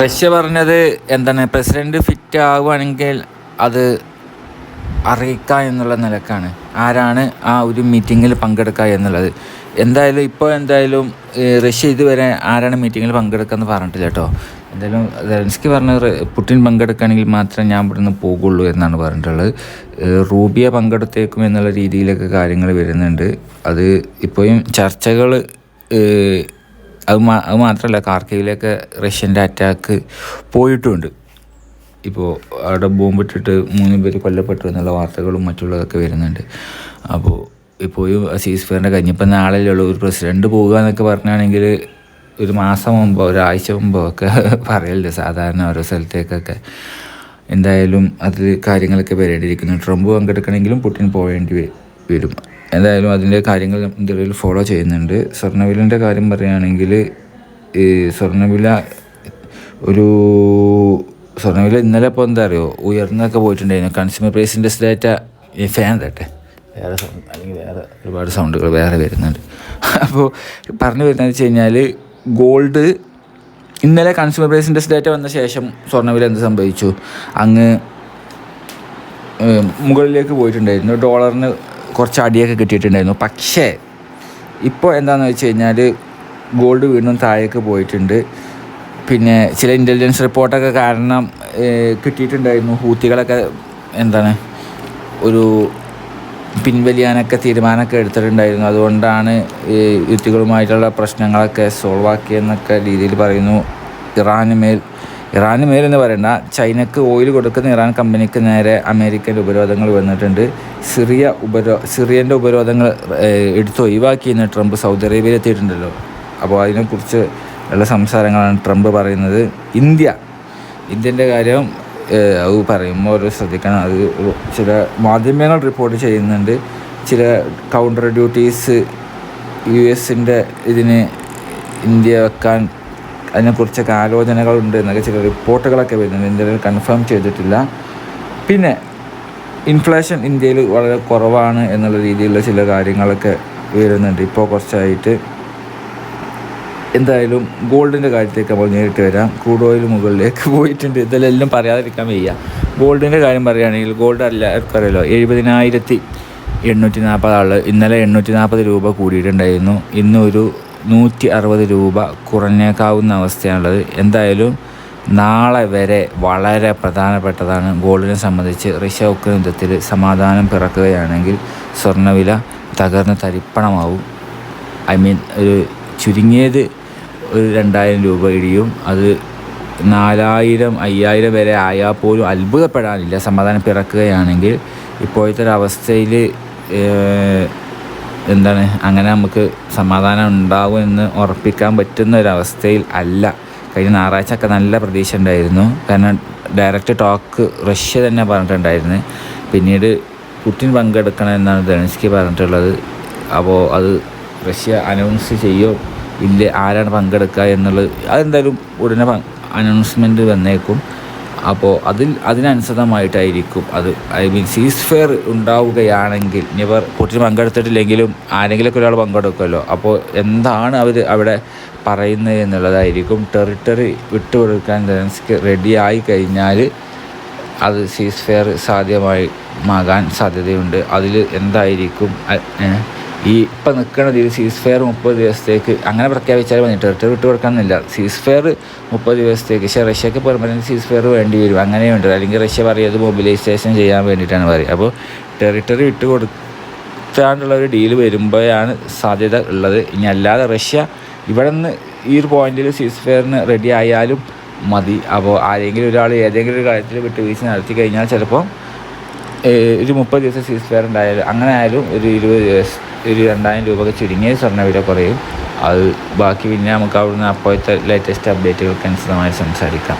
Russia പറഞ്ഞത് എന്താണ് president fit ആവുകയാണെങ്കിൽ അത് അറിയിക്കുക എന്നുള്ള നിലക്കാണ്. ആരാണ് ആ ഒരു മീറ്റിങ്ങിൽ പങ്കെടുക്കുക എന്നുള്ളത്. എന്തായാലും ഇപ്പോൾ എന്തായാലും റഷ്യ ഇതുവരെ ആരാണ് മീറ്റിങ്ങിൽ പങ്കെടുക്കുക എന്ന് പറഞ്ഞിട്ടില്ല കേട്ടോ. എന്തായാലും സെലൻസ്കി പറഞ്ഞ പുടിൻ പങ്കെടുക്കുകയാണെങ്കിൽ മാത്രമേ ഞാൻ ഇവിടുന്ന് പോകുള്ളൂ എന്നാണ് പറഞ്ഞിട്ടുള്ളത്. റൂബിയ പങ്കെടുത്തേക്കും എന്നുള്ള രീതിയിലൊക്കെ കാര്യങ്ങൾ വരുന്നുണ്ട്. അത് ഇപ്പോഴും ചർച്ചകൾ അത് മാ അത് മാത്രമല്ല കാർക്കയിലേക്ക് റഷ്യന്റെ അറ്റാക്ക് പോയിട്ടുമുണ്ട് ഇപ്പോൾ അവിടെ ബോംബിട്ടിട്ട് മൂന്ന് പേര് കൊല്ലപ്പെട്ടു എന്നുള്ള വാർത്തകളും മറ്റുള്ളതൊക്കെ വരുന്നുണ്ട്. അപ്പോൾ ഇപ്പോൾ ഈ സീസ് ഫെയറിന്റെ കഴിഞ്ഞപ്പോൾ നാളെയല്ലേ ഉള്ളൂ. ഒരു പ്രസിഡന്റ് പോകുക എന്നൊക്കെ പറഞ്ഞാണെങ്കിൽ ഒരു മാസം മുമ്പോ ഒരാഴ്ച മുമ്പോ ഒക്കെ പറയലുണ്ട് സാധാരണ ഓരോ സ്ഥലത്തേക്കൊക്കെ. എന്തായാലും അതിൽ കാര്യങ്ങളൊക്കെ വരേണ്ടിയിരിക്കുന്നു. ട്രംപ് പങ്കെടുക്കണമെങ്കിലും പുടിൻ പോകേണ്ടി വ- വരും. എന്തായാലും അതിന്റെ കാര്യങ്ങൾ എന്തെങ്കിലും ഫോളോ ചെയ്യുന്നുണ്ട്. സ്വർണവിലിന്റെ കാര്യം പറയുകയാണെങ്കിൽ ഈ സ്വർണവില ഒരു സ്വർണവില ഇന്നലെ ഇപ്പോൾ എന്താ അറിയോ? ഉയർന്നൊക്കെ പോയിട്ടുണ്ടായിരുന്നു. കൺസ്യൂമർ പ്രൈസ് ഇൻഡെക്സ് ഡാറ്റ ഈ ഫാൻ തട്ടെ വേറെ അല്ലെങ്കിൽ വേറെ ഒരുപാട് സൗണ്ടുകൾ വേറെ വരുന്നുണ്ട്. അപ്പോൾ പറഞ്ഞു വരുന്നത് വെച്ച് കഴിഞ്ഞാൽ ഗോൾഡ് ഇന്നലെ കൺസ്യൂമർ പ്രൈസ് ഇൻഡെക്സ് ഡാറ്റ വന്ന ശേഷം സ്വർണവില എന്ത് സംഭവിച്ചു? അങ്ങ് മുകളിലേക്ക് പോയിട്ടുണ്ടായിരുന്നു. ഡോളറിന് കുറച്ച് അടിയൊക്കെ കിട്ടിയിട്ടുണ്ടായിരുന്നു. പക്ഷേ ഇപ്പോൾ എന്താണെന്ന് വെച്ച് കഴിഞ്ഞാൽ ഗോൾഡ് വീണ്ടും താഴേക്ക് പോയിട്ടുണ്ട്. പിന്നെ ചില ഇന്റലിജൻസ് റിപ്പോർട്ടൊക്കെ കാരണം കിട്ടിയിട്ടുണ്ടായിരുന്നു. ഹൂത്തികളൊക്കെ എന്താണ് ഒരു പിൻവലിയാനൊക്കെ തീരുമാനമൊക്കെ എടുത്തിട്ടുണ്ടായിരുന്നു. അതുകൊണ്ടാണ് യുദ്ധികളുമായിട്ടുള്ള പ്രശ്നങ്ങളൊക്കെ സോൾവ് ആക്കിയെന്നൊക്കെ രീതിയിൽ പറയുന്നു. ഇറാന് മേൽ ഇറാന് മേലെന്ന് പറയണ്ട. ചൈനക്ക് ഓയിൽ കൊടുക്കുന്ന ഇറാൻ കമ്പനിക്ക് നേരെ അമേരിക്കന്റെ ഉപരോധങ്ങൾ വന്നിട്ടുണ്ട്. സിറിയ ഉപരോ സിറിയന്റെ ഉപരോധങ്ങൾ എടുത്ത് ഒഴിവാക്കിയെന്ന് ട്രംപ് സൗദി അറേബ്യയിൽ എത്തിയിട്ടുണ്ടല്ലോ. അപ്പോൾ അതിനെക്കുറിച്ച് ഉള്ള സംസാരങ്ങളാണ് ട്രംപ് പറയുന്നത്. ഇന്ത്യ ഇന്ത്യന്റെ കാര്യം അത് പറയുമ്പോൾ ഒരു ശ്രദ്ധിക്കണം. അത് ചില മാധ്യമങ്ങൾ റിപ്പോർട്ട് ചെയ്യുന്നുണ്ട്. ചില കൗണ്ടർ ഡ്യൂട്ടീസ് യു എസിന്റെ ഇതിന് ഇന്ത്യ വെക്കാൻ അതിനെക്കുറിച്ചൊക്കെ ആലോചനകളുണ്ട് എന്നൊക്കെ ചില റിപ്പോർട്ടുകളൊക്കെ വരുന്നുണ്ട്. ഇന്ത്യയിൽ കൺഫേം ചെയ്തിട്ടില്ല. പിന്നെ ഇൻഫ്ലേഷൻ ഇന്ത്യയിൽ വളരെ കുറവാണ് എന്നുള്ള രീതിയിലുള്ള ചില കാര്യങ്ങളൊക്കെ വരുന്നുണ്ട്. ഇപ്പോൾ കുറച്ചായിട്ട് എന്തായാലും ഗോൾഡിന്റെ കാര്യത്തേക്ക് നമ്മൾ നേരിട്ട് വരാം. ക്രൂഡ് ഓയിൽ മുകളിലേക്ക് പോയിട്ടുണ്ട്. ഇതിലെല്ലാം പറയാതിരിക്കാൻ വയ്യ. ഗോൾഡിന്റെ കാര്യം പറയുകയാണെങ്കിൽ ഗോൾഡ് എല്ലാവർക്കും അറിയാലോ എഴുപതിനായിരത്തി എണ്ണൂറ്റി നാൽപ്പത് ആൾ ഇന്നലെ എണ്ണൂറ്റി നാൽപ്പത് രൂപ കൂടിയിട്ടുണ്ടായിരുന്നു. ഇന്ന് ഒരു നൂറ്റി അറുപത് രൂപ കുറഞ്ഞേക്കാവുന്ന അവസ്ഥയാണുള്ളത്. എന്തായാലും നാളെ വരെ വളരെ പ്രധാനപ്പെട്ടതാണ്. ഗോൾഡിനെ സംബന്ധിച്ച് ഉക്രൈൻ യുദ്ധത്തിൽ സമാധാനം പിറക്കുകയാണെങ്കിൽ സ്വർണവില തകർന്ന് തരിപ്പണമാവും. ഐ മീൻ ഒരു ചുരുങ്ങിയത് ഒരു രണ്ടായിരം രൂപ ഇടിയും അത് നാലായിരം അയ്യായിരം വരെ ആയാൽ പോലും അത്ഭുതപ്പെടാനില്ല. സമാധാനം പിറക്കുകയാണെങ്കിൽ ഇപ്പോഴത്തെ ഒരു അവസ്ഥയിൽ എന്താണ്? അങ്ങനെ നമുക്ക് സമാധാനം ഉണ്ടാവുമെന്ന് ഉറപ്പിക്കാൻ പറ്റുന്ന ഒരവസ്ഥയിൽ അല്ല. കഴിഞ്ഞ ഞായറാഴ്ച ഒക്കെ നല്ല പ്രതീക്ഷ ഉണ്ടായിരുന്നു. കാരണം ഡയറക്റ്റ് ടോക്ക് റഷ്യ തന്നെ പറഞ്ഞിട്ടുണ്ടായിരുന്നു. പിന്നീട് പുട്ടിൻ പങ്കെടുക്കണം എന്നാണ് ധനസ്കി പറഞ്ഞിട്ടുള്ളത്. അപ്പോൾ അത് റഷ്യ അനൗൺസ് ചെയ്യോ? ഇല്ല ആരാണ് പങ്കെടുക്കുക എന്നുള്ളത് അതെന്തായാലും ഉടനെ അനൗൺസ്മെന്റ് വന്നേക്കും. അപ്പോൾ അതിൽ അതിനനുസൃതമായിട്ടായിരിക്കും അത്. ഐ മീൻ സീസ് ഫെയർ ഉണ്ടാവുകയാണെങ്കിൽ ഇനിയിപ്പോൾ കുട്ടി പങ്കെടുത്തിട്ടില്ലെങ്കിലും ആരെങ്കിലുമൊക്കെ ഒരാൾ പങ്കെടുക്കുമല്ലോ. അപ്പോൾ എന്താണ് അവർ അവിടെ പറയുന്നത് എന്നുള്ളതായിരിക്കും. ടെറിട്ടറി വിട്ടുകൊടുക്കാൻ ലെൻസ്ക്ക് റെഡി ആയി കഴിഞ്ഞാൽ അത് സീസ് ഫെയർ സാധ്യമായി മാകാൻ സാധ്യതയുണ്ട്. അതിൽ എന്തായിരിക്കും? ഈ ഇപ്പം നിൽക്കുന്ന രീതി സീസ് ഫെയർ മുപ്പത് ദിവസത്തേക്ക് അങ്ങനെ പ്രഖ്യാപിച്ചാൽ മതി. ടെറിട്ടറി വിട്ട് കൊടുക്കാമെന്നില്ല സീസ് ഫെയർ മുപ്പത് ദിവസത്തേക്ക്. പക്ഷേ റഷ്യക്ക് പെർമനന്റ് സീസ് ഫെയർ വേണ്ടി വരും. അങ്ങനെയുണ്ട്. അല്ലെങ്കിൽ റഷ്യ പറയുന്നത് മൊബിലൈസേഷൻ ചെയ്യാൻ വേണ്ടിയിട്ടാണ് പറയുക അപ്പോൾ ടെറിട്ടറി വിട്ട് കൊടുത്താണ്ടുള്ള ഒരു ഡീൽ വരുമ്പോഴാണ് സാധ്യത ഉള്ളത്. ഇനി അല്ലാതെ റഷ്യ ഇവിടെ നിന്ന് ഈ ഒരു പോയിന്റിൽ സീസ് ഫെയറിന് റെഡി ആയാലും മതി. അപ്പോൾ ആരെങ്കിലും ഒരാൾ ഏതെങ്കിലും ഒരു കാര്യത്തിൽ വിട്ടുവീഴ്ച നടത്തി കഴിഞ്ഞാൽ ചിലപ്പോൾ ഒരു മുപ്പത് ദിവസം സീസ് ഫെയർ ഉണ്ടായാലും അങ്ങനെ ആയാലും ഒരു ഇരുപത് ദിവസം ഒരു രണ്ടായിരം രൂപയൊക്കെ ചുരുങ്ങിയ സ്വർണവില കുറയും. അത് ബാക്കി പിന്നെ നമുക്ക് അവിടുന്ന് അപ്പോഴത്തെ ലേറ്റസ്റ്റ് അപ്ഡേറ്റുകൾക്ക് അനുസൃതമായി സംസാരിക്കാം.